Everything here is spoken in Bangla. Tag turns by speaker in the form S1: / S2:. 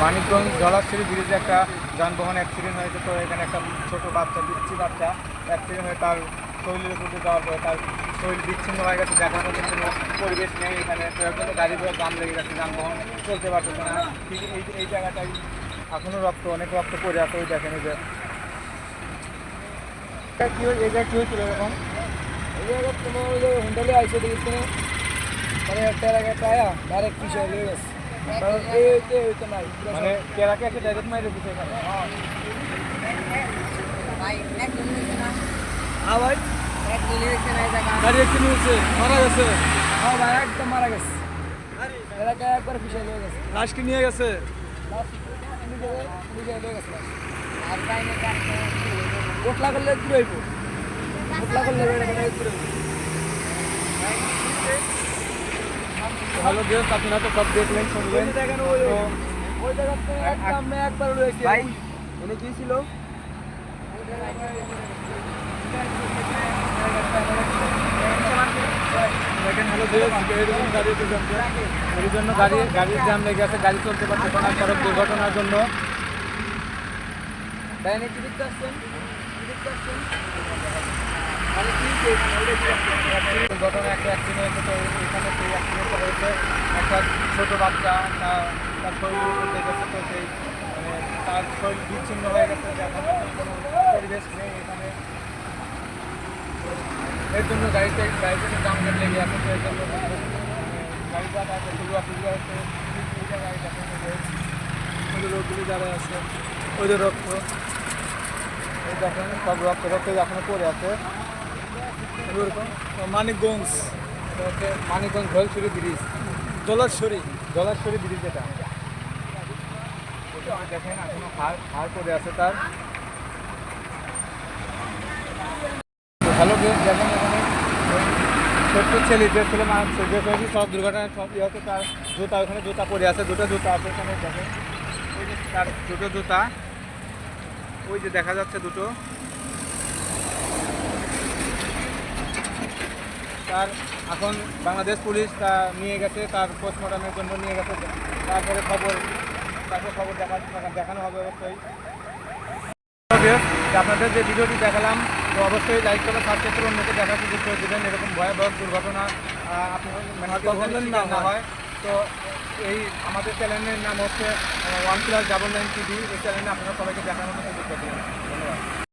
S1: মানিকগঞ্জ জলাশ্রী ব্রিজে একটা যানবাহন অ্যাক্সিডেন্ট হয়েছে, তো এখানে একটা ছোট বাচ্চা পিচ্ছি বাচ্চা অ্যাক্সিডেন্ট হয়ে তার শরীরের উপর যাওয়ার পরে তার শরীর বিচ্ছিন্ন হয়ে গেছে দেখার মতো কোনো পরিবেশ নেই এখানে। তো এর জন্য গাড়িগুলো দাম লেগে গেছে, যানবাহন চলতে পারতেছে না। ঠিক এই এই জায়গাটাই এখনও রক্ত, অনেক রক্ত পড়ে আছে, ওই দেখেন এই যে। কী হয়ে- এই জায়গায় কী হয়েছিল এরকম
S2: এই জায়গা তোমার ওই যে হোন্ডালে আইসে তুমি। মানে একটা এলাকায় পায়া ডাইরেক্ট পিছিয়ে লেগে গেছে।
S1: মানে কেরাকে এসে ডাইরেক্ট মাইরে দিচ্ছে এখানে।
S2: ভাই গাড়ি একটু নিয়েছে মারা গেছে। হ্যাঁ ভাই একদম মারা গেছে। এলাকায় একবার পিছিয়ে লেগে গেছে। লাশ কি নিয়ে গেছে কোটলা করলে একটু হইব? কোটলা করলে একটু হইব
S1: ভালো দিয়েছ আপনারা তো সব দেখলেন শুনলেন। তো
S2: ওই জায়গাতে একদম একবার রয়েছে।
S1: ভাই।
S2: উনি কি ছিল?
S1: গাড়ি জন্য গাড়ি গাড়ির জ্যাম লেগে আছে গাড়ি চলতে পারছে না সড়ক দুর্ঘটনার জন্য।
S2: ডাইনে কি দেখতে আসছেন?
S1: দুর্ঘটনা একটা অ্যাক্সিডেন্ট হয়েছে তো এখানে সেই অ্যাক্সিডেন্টটা হয়েছে একটা ছোট বাচ্চা তা- তার শরীরের তো সেই মানে তার শরীর বিচ্ছিন্ন হয়ে গেছে এখন কোনো পরিবেশ নেই এখানে। এর জন্য গাড়িতে গাড়িতে জামঘাট লেগে আছে, তো এর জন্য গাড়ি যাতায়াত খুলুয়া খুলুয়া হচ্ছে এই জায়গায় দেখেন
S2: ওই যে লোকগুলি যারা আছে ওই রক্ত।
S1: এই দেখেন, সব রক্ত রক্ত এখনও পড়ে আছে।
S2: মানিকগঞ্জ
S1: মানিকগঞ্জ ঝলছুরি ব্রিজ।
S2: জলাশ্বরী
S1: জলাশ্বরী ব্রিজ এটা। দেখেন, এখনও হাড় হাড় পড়ে আছে তার। হ্যালো ওই ছোট্ট ছেলে যে ছেলে যে ছেলে সব দুর্ঘটনায় সব ইয়ে হচ্ছে তার জুতা ওখানে জুতা পড়ে আছে, দুটো জুতা আছে এখানে, দেখেন। ওই যে তার দুটো জুতা। ওই যে দেখা যাচ্ছে দুটো। তার এখন বাংলাদেশ পুলিশ তা নিয়ে গেছে তার পোস্টমর্টমের জন্য নিয়ে গেছে। তারপরে খবর তারপরে খবর দেখা দেখানো হবে অবশ্যই। আপনাদের যে ভিডিওটি দেখালাম তো অবশ্যই লাইক করে সাবস্ক্রাইব করে অন্যকে দেখার সুযোগ করে দেবেন। এরকম ভয়াবহ দুর্ঘটনা আপনার না
S2: হয়।
S1: হয়। তো এই আমাদের চ্যানেলের নাম হচ্ছে one plus double nine TV এই চ্যানেলে আপনারা সবাইকে দেখানোর সুযোগ করে দেবেন। ধন্যবাদ।